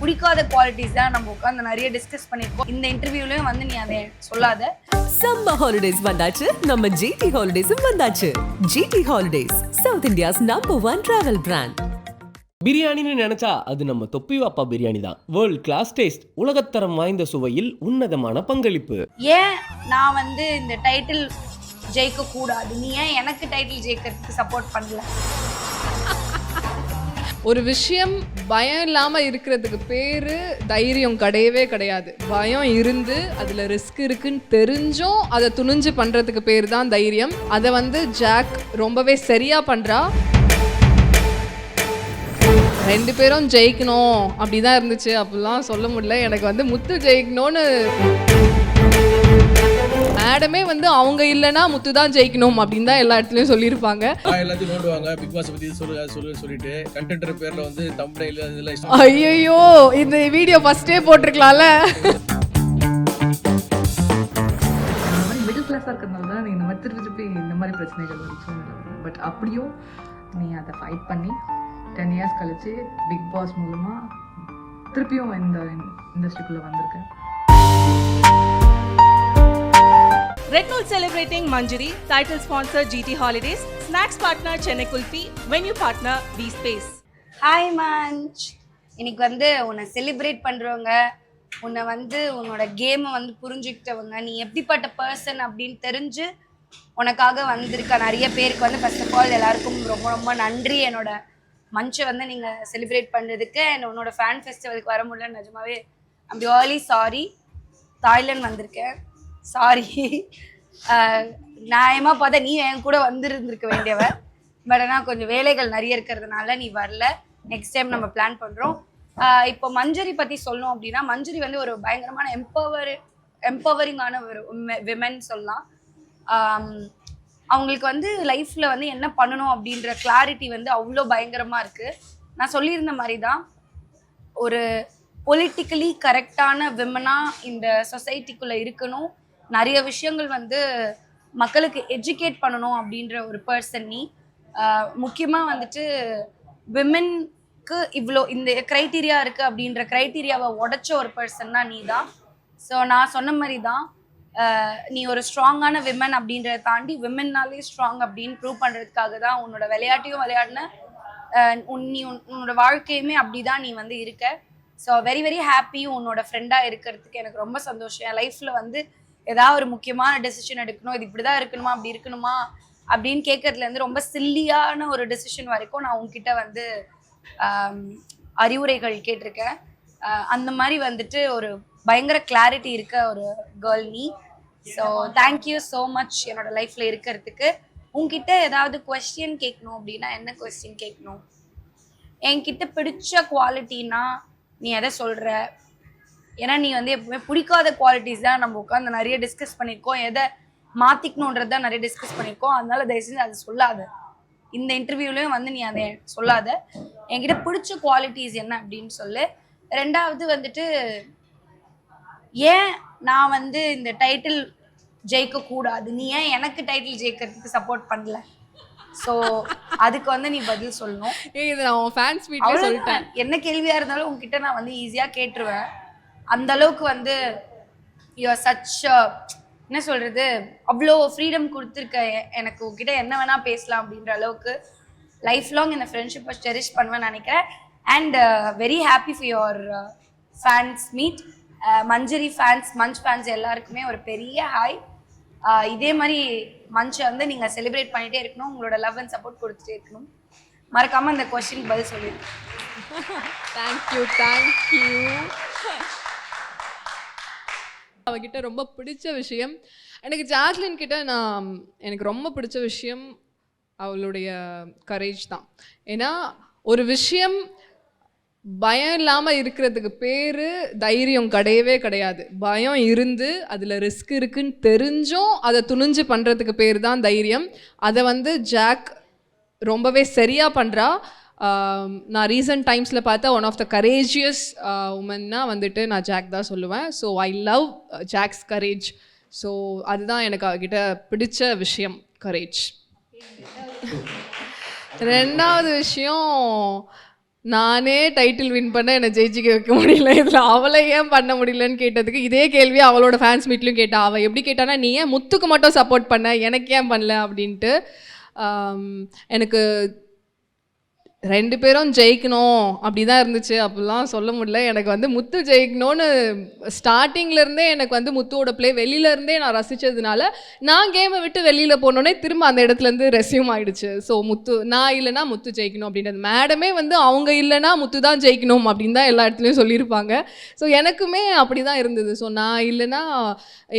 பிடிக்காத குவாலிட்டிஸ் தான் நம்ம உட்காந்து நிறைய டிஸ்கஸ் பண்ணியிருக்கோம். இந்த இன்டர்வியூலயும் வந்து நீ அதை சொல்லாத. சம்மர் ஹாலிடேஸ் வந்தாச்சு. நம்ம ஜிடி ஹாலிடேஸும் வந்தாச்சு. GT holidays South India's number one travel brand பிரியாணின்னு நினைச்சா அது நம்ம தொப்பி வாப்பா பிரியாணி தான். வேர்ல்ட் கிளாஸ் டேஸ்ட் உலகத்தரம் வாய்ந்த சுவையில் உன்னதமான பங்களிப்பு. ஏன் நான் வந்து இந்த டைட்டில் ஜெயிக்க கூடாது நீ ஏன் எனக்கு டைட்டில் ஜெயிக்கிறதுக்கு சப்போர்ட் பண்ணல? ஒரு விஷயம் பயம் இல்லாமல் இருக்கிறதுக்கு பேர் தைரியம் கிடையவே கிடையாது. பயம் இருந்து அதில் ரிஸ்க் இருக்குன்னு தெரிஞ்சும் அதை துணிஞ்சு பண்ணுறதுக்கு பேர் தான் தைரியம். அதை வந்து ஜாக் ரொம்பவே சரியாக பண்ணுறா ரெண்டு பேரும் ஜெயிக்கணும். அப்படிதான் இருந்துச்சு. அப்படிலாம் சொல்ல முடியல. எனக்கு வந்து முத்து ஜெயிக்கணும்னு மேடமே வந்து அவங்க இல்லைன்னா முத்து தான் ஜெயிக்கணும் அப்படின்னு தான் எல்லா இடத்துலயும் சொல்லியிருப்பாங்க. எல்லாத்தையும் நோண்டுவாங்க. பிக் பாஸ் பத்தி சொல்லுங்க சொல்லுங்க சொல்லிட்டு கண்டென்ட் பேர்ல வந்து தம்ப்டைல் இதெல்லாம் ஐயோ இந்த வீடியோ ஃபர்ஸ்டே போட்டிருக்கலாம்ல. மிடில் கிளாஸாக இருக்கிறதுனால தான் நீ இந்த மாதிரி திருப்பி திருப்பி இந்த மாதிரி பிரச்சனைகள் வந்துச்சு பட் அப்படியும் நீ அதை ஃபைட் பண்ணி டென் இயர்ஸ் கழிச்சு பிக் பாஸ் மூலமாக திருப்பியும் இந்த இண்டஸ்ட்ரிக்குள்ளே வந்திருக்கேன் Red Note celebrating Manjari, title sponsor GT Holidays, snacks partner Chennai Kulfi, venue partner V Space. Hi Manch இன்னைக்கு வந்து உன்னை செலிப்ரேட் பண்ணுறவங்க உன்னை வந்து உன்னோட கேமை வந்து புரிஞ்சுக்கிட்டவங்க நீ எப்படிப்பட்ட பர்சன் அப்படின்னு தெரிஞ்சு உனக்காக வந்திருக்க நிறைய பேருக்கு வந்து ஃபர்ஸ்ட் ஆஃப் ஆல் எல்லாருக்கும் ரொம்ப ரொம்ப நன்றி. என்னோட மஞ்சை வந்து நீங்கள் செலிப்ரேட் பண்ணுறதுக்கு அண்ட் உன்னோட ஃபேன் ஃபெஸ்டிவலுக்கு வர முடியல நிஜமாவே ஐம் ரியலி சாரி தாய்லாந்து வந்திருக்கேன். சாரி நியாயமாக பார்த்தா நீ என் கூட வந்திருந்திருக்க வேண்டியவ பட் ஆனால் கொஞ்சம் வேலைகள் நிறைய இருக்கிறதுனால நீ வரல. நெக்ஸ்ட் டைம் நம்ம பிளான் பண்ணுறோம் இப்போ மஞ்சரி பற்றி சொல்லணும் அப்படின்னா மஞ்சரி வந்து ஒரு பயங்கரமான எம்பவர் எம்பவரிங்கான ஒரு விமன் சொல்லலாம். அவங்களுக்கு வந்து லைஃப்பில் வந்து என்ன பண்ணணும் அப்படின்ற கிளாரிட்டி வந்து அவ்வளோ பயங்கரமாக இருக்குது நான் சொல்லியிருந்த மாதிரி தான் ஒரு பொலிட்டிக்கலி கரெக்டான விமனாக இந்த சொசைட்டிக்குள்ளே இருக்கணும். நிறைய விஷயங்கள் வந்து மக்களுக்கு எஜுகேட் பண்ணணும் அப்படின்ற ஒரு பர்சன் நீ. முக்கியமாக வந்துட்டு விமென்க்கு இவ்வளோ இந்த க்ரைட்டீரியா இருக்குது அப்படின்ற க்ரைட்டீரியாவை உடைச்ச ஒரு பர்சன்னா நீ தான் ஸோ நான் சொன்ன மாதிரி தான் நீ ஒரு ஸ்ட்ராங்கான விமன் அப்படின்றத தாண்டி விமன்னாலே ஸ்ட்ராங் அப்படின்னு ப்ரூவ் பண்ணுறதுக்காக தான் உன்னோட விளையாட்டையும் விளையாடின. உன் நீ உன்- உன்னோட வாழ்க்கையுமே அப்படிதான் நீ வந்து இருக்க. ஸோ வெரி வெரி ஹாப்பி உன்னோட ஃப்ரெண்டாக இருக்கிறதுக்கு எனக்கு ரொம்ப சந்தோஷம். என் லைஃப்பில் வந்து ஏதாவது ஒரு முக்கியமான டெசிஷன் எடுக்கணும் இது இப்படி தான் இருக்கணுமா அப்படி இருக்கணுமா அப்படின்னு கேட்கறதுலேருந்து ரொம்ப சில்லியான ஒரு டெசிஷன் வரைக்கும் நான் உங்ககிட்ட வந்து அறிவுரைகள் கேட்டிருக்கேன். அந்த மாதிரி வந்துட்டு ஒரு பயங்கர கிளாரிட்டி இருக்க ஒரு கேர்ள் நீ. ஸோ தேங்க்யூ ஸோ மச் என்னோட லைஃப்பில் இருக்கிறதுக்கு. உங்ககிட்ட ஏதாவது கொஸ்டின் கேட்கணும் அப்படின்னா என்ன கொஸ்டின் கேட்கணும்? என்கிட்ட பிடிச்ச குவாலிட்டின்னா நீ எதை சொல்கிற ஏன்னா நீ வந்து எப்பவுமே பிடிக்காத குவாலிட்டிஸ் தான் நம்ம உட்காந்து நிறைய டிஸ்கஸ் பண்ணியிருக்கோம் எதை மாற்றிக்கணுன்றது தான் நிறைய டிஸ்கஸ் பண்ணியிருக்கோம் அதனால தயவு செஞ்சு அதை சொல்லாத. இந்த இன்டர்வியூலையும் வந்து நீ அதை சொல்லாத. என்கிட்ட பிடிச்ச குவாலிட்டிஸ் என்ன அப்படின்னு சொல்லு. ரெண்டாவது வந்துட்டு ஏன் நான் வந்து இந்த டைட்டில் ஜெயிக்க கூடாது நீ ஏன் எனக்கு டைட்டில் ஜெயிக்கிறதுக்கு சப்போர்ட் பண்ணல? ஸோ அதுக்கு வந்து நீ பதில் சொல்லணும். இது நான் ஃபேன்ஸ் வீட்லயே சொல்லிட்டேன். என்ன கேள்வியா இருந்தாலும் உங்ககிட்ட நான் வந்து ஈஸியா கேட்டுருவேன். அந்த அளவுக்கு வந்து யூஆர் சச் என்ன சொல்றது அவ்வளோ ஃப்ரீடம் கொடுத்துருக்க எனக்கு உங்ககிட்ட என்ன வேணா பேசலாம் அப்படின்ற அளவுக்கு லைஃப் லாங் இந்த ஃப்ரெண்ட்ஷிப்பை செரிஷ் பண்ணுவேன் நினைக்கிறேன். And very happy for your fans meet Manjari fans Manch fans எல்லாருக்குமே ஒரு பெரிய ஹாய் uh, இதே மாதிரி மஞ்சை வந்து நீங்கள் செலிப்ரேட் பண்ணிகிட்டே இருக்கணும். உங்களோட லவ் அண்ட் சப்போர்ட் கொடுத்துட்டே இருக்கணும். மறக்காமல் அந்த கொஸ்டின் பதில் சொல்லிடுங்க. தேங்க்யூ தேங்க்யூ அவகிட்ட ரொம்ப பிடிச்ச விஷயம். எனக்கு ஜாக்லின் கிட்ட நான் எனக்கு ரொம்ப பிடிச்ச விஷயம் அவளுடைய கரேஜ் தான். ஏன்னா ஒரு விஷயம் பயம் இல்லாமல் இருக்கிறதுக்கு பேர் தைரியம் கிடையவே கிடையாது. பயம் இருந்து அதில் ரிஸ்க் இருக்குன்னு தெரிஞ்சும் அதை துணிஞ்சு பண்ணுறதுக்கு பேர் தான் தைரியம். அதை வந்து ஜாக் ரொம்பவே சரியாக பண்ணுறா Um, நான் ரீசன்ட் டைம்ஸில் பார்த்தா ஒன் ஆஃப் த கரேஜியஸ் உமன்னா வந்துட்டு நான் ஜாக் தான் சொல்லுவேன். So I love Jack's courage so அதுதான் எனக்கு அவகிட்ட பிடிச்ச விஷயம் கரேஜ் ரெண்டாவது விஷயம் நானே டைட்டில் வின் பண்ண என்னை ஜெயிச்சிக்க வைக்க முடியல. இதில் அவளை ஏன் பண்ண முடியலன்னு கேட்டதுக்கு இதே கேள்வி அவளோட ஃபேன்ஸ் மீட்லையும் கேட்டா. அவள் எப்படி கேட்டானா நீ ஏன் முத்துக்கு மட்டும் சப்போர்ட் பண்ண? எனக்கு ஏன் பண்ணல? அப்படின்ட்டு. Um, எனக்கு ரெண்டு பேரும் ஜெயிக்கணும் அப்படி தான் இருந்துச்சு. அப்படிலாம் சொல்ல முடியல. எனக்கு வந்து முத்து ஜெயிக்கணும்னு ஸ்டார்டிங்லேருந்தே எனக்கு வந்து முத்துவோட பிளே வெளியிலேருந்தே நான் ரசித்ததுனால நான் கேமை விட்டு வெளியில் போனோடனே திரும்ப அந்த இடத்துலேருந்து ரெசியூம் ஆகிடுச்சு ஸோ முத்து நான் இல்லைன்னா முத்து ஜெயிக்கணும் அப்படின்றது. மேடமே வந்து அவங்க இல்லைன்னா முத்து தான் ஜெயிக்கணும் அப்படின்னு தான் எல்லா இடத்துலையும் சொல்லியிருப்பாங்க. ஸோ எனக்குமே அப்படி தான் இருந்தது. ஸோ நான் இல்லைன்னா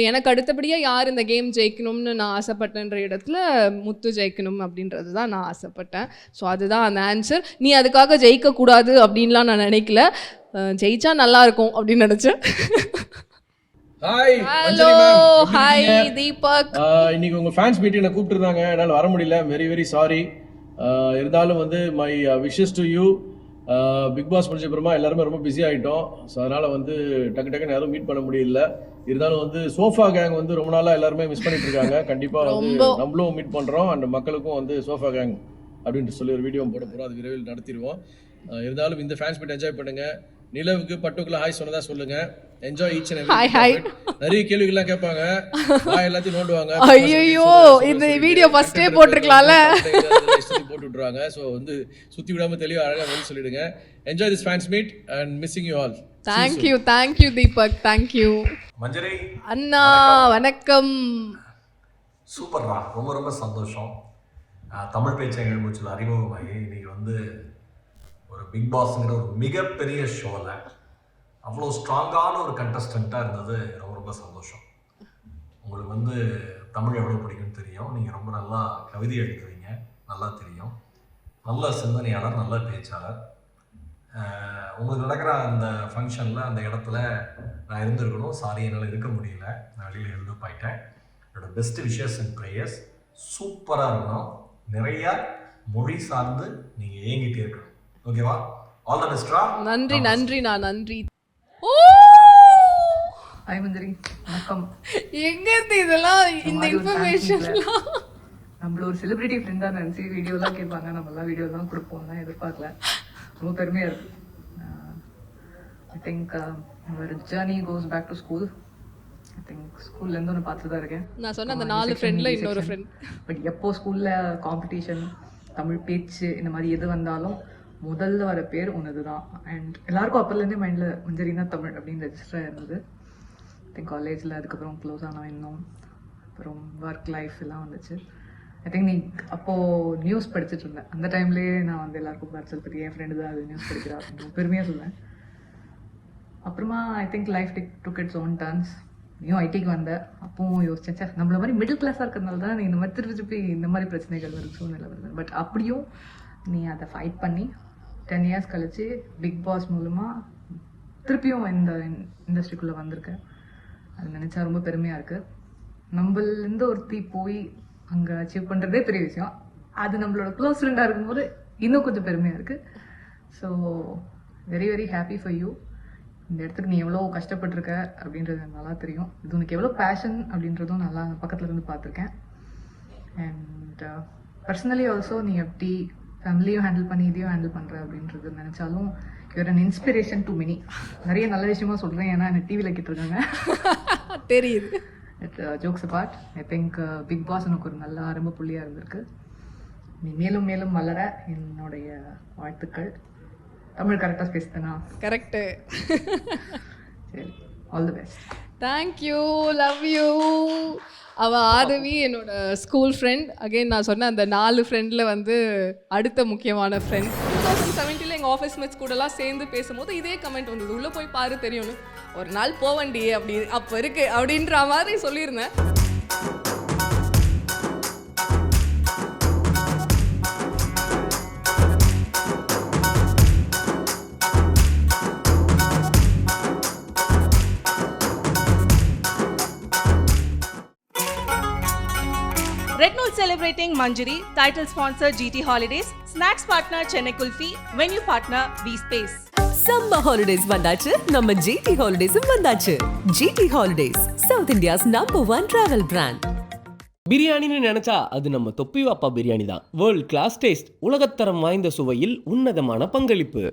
எனக்கு அடுத்தபடியாக யார் இந்த கேம் ஜெயிக்கணும்னு நான் ஆசைப்பட்டேன்ற இடத்துல முத்து ஜெயிக்கணும் அப்படின்றது தான் நான் ஆசைப்பட்டேன். ஸோ அதுதான் அந்த ஆன்சர் நீ அதுக்காக ஜெயிக்கக்கூடாது அப்படின்லாம் நான் நினைக்கல. ஜெயிச்சா நல்லா இருக்கும் அப்படின்னு நினச்சேன். Hi hello hi Deepak. இன்னைக்கு உங்க ஃபேன்ஸ் என்ன கூப்பிட்டுருந்தாங்க. என்னால் வர முடியல. வெரி வெரி சாரி இருந்தாலும் வந்து my wishes to you Bigg Boss முடிஞ்ச அப்புறமா எல்லாருமே ரொம்ப பிஸி ஆகிட்டோம் ஸோ அதனால் வந்து டக்கு டக்குன்னு யாரும் மீட் பண்ண முடியல. இருந்தாலும் வந்து சோஃபா கேங் வந்து ரொம்ப நாளாக எல்லாருமே மிஸ் பண்ணிட்டு இருக்காங்க. கண்டிப்பாக வந்து. நம்மளும் மீட் பண்ணுறோம் அண்ட் மக்களுக்கும் வந்து சோஃபா கேங் அப்படின்ட்டு சொல்லி ஒரு வீடியோ போட போகிறோம் அது விரைவில் நடத்திடுவோம் இருந்தாலும் இந்த ஃபேன்ஸ் மீட் என்ஜாய் பண்ணுங்க நிலவுக்கு பட்டுக்குள்ள ஹாய் சொன்னதா சொல்லுங்க என்ஜாய் ஈச் Hi, hi. நிறைய கேள்விகள்லாம் கேட்பாங்க வாய் எல்லாத்தையும் நோண்டுவாங்க ஐயையோ, இந்த first ஏ போட்டிருக்கலாம்ல. போட்டு விட்டுருவாங்க ஸோ வந்து சுத்தி விடாம தெளிவா அழகா வந்து சொல்லிடுங்க enjoy this fans meet and missing you all thank you thank you Deepak thank you Manjari அண்ணா வணக்கம் சூப்பர்ரா ரொம்ப ரொம்ப சந்தோஷம் தமிழ் பேச்சங்கள் மூச்சில் அறிமுகமாகி இன்னைக்கு வந்து ஒரு பிக் பாஸ்ங்கிற ஒரு மிகப்பெரிய ஷோவில் அவ்வளோ ஸ்ட்ராங்கான ஒரு கண்டஸ்டண்ட்டாக இருந்தது. ரொம்ப ரொம்ப சந்தோஷம். உங்களுக்கு வந்து தமிழ் எவ்வளோ பிடிக்கும்னு தெரியும். நீங்கள் ரொம்ப நல்லா கவிதை எழுதுவீங்க நல்லா தெரியும். நல்ல சிந்தனையாளர் நல்ல பேச்சாளர். உங்களுக்கு நடக்கிற அந்த ஃபங்க்ஷனில் அந்த இடத்துல நான் இருந்திருக்கணும். சாரி என்னால் இருக்க முடியல. நான் வெளியில் இருந்து போயிட்டேன். என்னோட பெஸ்ட் விஷஸ் அண்ட் ப்ரேயர்ஸ் சூப்பராக இருக்கணும். நிறையா மொழி சார்ந்து நீங்கள் ஏங்கிட்டே இருக்கணும். ஓகேவா? ஆல் த பெஸ்ட்ரா நன்றி நன்றி நான் நன்றி. ஓ! மஞ்சரி வணக்கம். எங்க இருந்து இதெல்லாம் இந்த இன்ஃபர்மேஷன்லாம் நம்மள ஒரு செலிபிரிட்டி ஃப்ரெண்டாக நினச்சி வீடியோலாம் கேட்பாங்க. நம்மளாம் வீடியோலாம் கொடுப்போம்லாம் எதிர்பார்க்கல. ரொம்ப பெருமையாக இருக்கு. I think our journey goes back to school I think ஸ்கூல்லேருந்து ஒன்று பார்த்துட்டு தான் இருக்கேன். நான் சொன்ன அந்த நாலு ஃப்ரெண்ட்ல இன்னொரு ஃப்ரெண்ட் பட் எப்போ ஸ்கூலில் காம்படிஷன் தமிழ் பேச்சு இந்த மாதிரி எது வந்தாலும் முதல்ல வர பேர் உனது தான் அண்ட் எல்லாருக்கும் அப்போலேருந்தே மைண்டில் மஞ்சரினா தமிழ் அப்படின்னு ரெஜிஸ்டர் இருந்தது திங்க் காலேஜில் அதுக்கப்புறம் க்ளோஸ் ஆனோம் இன்னும். அப்புறம் ஒர்க் லைஃப் எல்லாம் வந்துச்சு. ஐ திங்க் நீ அப்போது நியூஸ் படிச்சுட்டு இருந்தேன் அந்த டைம்லேயே நான் வந்து எல்லாருக்கும் பார்சல் பற்றி என் ஃப்ரெண்டு தான் அது நியூஸ் படிக்கிறா. அப்படின்னு பெருமையாக சொல்லுவேன். அப்புறமா I think life tick tock its own turns நீயும் ஐடிக்கு வந்த. அப்பவும் யோசிச்சேன் நம்மள மாதிரி மிடில் கிளாஸாக இருக்கிறதுனால தான் நீ இந்த மாதிரி திருப்பி திருப்பி இந்த மாதிரி பிரச்சனைகள் வரும் சூழ்நிலை வருது. பட் அப்படியும் நீ அதை ஃபைட் பண்ணி டென் இயர்ஸ் கழிச்சு பிக் பாஸ் மூலமாக திருப்பியும் இந்த இண்டஸ்ட்ரிக்குள்ளே வந்திருக்க. அது நினச்சா ரொம்ப பெருமையாக இருக்குது நம்மளேருந்து ஒருத்தி போய் அங்கே அச்சீவ் பண்ணுறதே பெரிய விஷயம். அது நம்மளோட க்ளோஸ் ஃப்ரெண்டாக இருக்கும்போது இன்னும் கொஞ்சம் பெருமையாக இருக்குது so very very happy for you இந்த இடத்துக்கு நீ எவ்வளோ கஷ்டப்பட்டிருக்க அப்படின்றது எனக்கு நல்லா தெரியும். இது உனக்கு எவ்வளோ பேஷன் அப்படின்றதும் நல்லா பக்கத்துல இருந்து பார்த்துருக்கேன். அண்ட் பர்சனலி ஆல்சோ நீ எப்படி ஃபேமிலியும் ஹேண்டில் பண்ணி இதையும் ஹேண்டில் பண்ணுற அப்படின்றது நினச்சாலும் you're an inspiration to many நிறைய நல்ல விஷயமா சொல்கிறேன் ஏன்னா என்ன டிவியில் கேட்டிருக்காங்க. தெரியுது. Jokes apart I think Bigg Boss உனக்கு ஒரு நல்ல ஆரம்ப புள்ளியாக இருந்திருக்கு. நீ மேலும் மேலும் வளர என்னுடைய வாழ்த்துக்கள். தமிழ் கரெக்டாக பேசுதேனா? கரெக்டு சரி all the best thank you love you அவ ஆதவி என்னோட ஸ்கூல் ஃப்ரெண்ட் அகைன் நான் சொன்ன அந்த நாலு ஃப்ரெண்டில் வந்து அடுத்த முக்கியமான ஃப்ரெண்ட் டூ தௌசண்ட் செவன்ட்டியில் எங்கள் ஆஃபீஸ் மேட்ச் கூடலாம் சேர்ந்து பேசும்போது இதே கமெண்ட் வந்தது. உள்ளே போய் பாரு தெரியும்னு. ஒரு நாள் போவண்டி அப்படி அப்போ இருக்கு. அப்படின்ற மாதிரி சொல்லியிருந்தேன். Celebrating Manjari, title sponsor GT Holidays, snacks partner Chennai Kulfi, venue partner V Space. Summer holidays வந்தாச்சு நம்ம ஜிடி ஹாலிடேஸும் வந்தாச்சு. GT holidays South India's number one travel brand பிரியாணின்னு நினைச்சா அது நம்ம தொப்பி வாப்பா பிரியாணி தான் வேர்ல்ட் கிளாஸ் டேஸ்ட் உலகத்தரம் வாய்ந்த சுவையில் உன்னதமான பங்களிப்பு.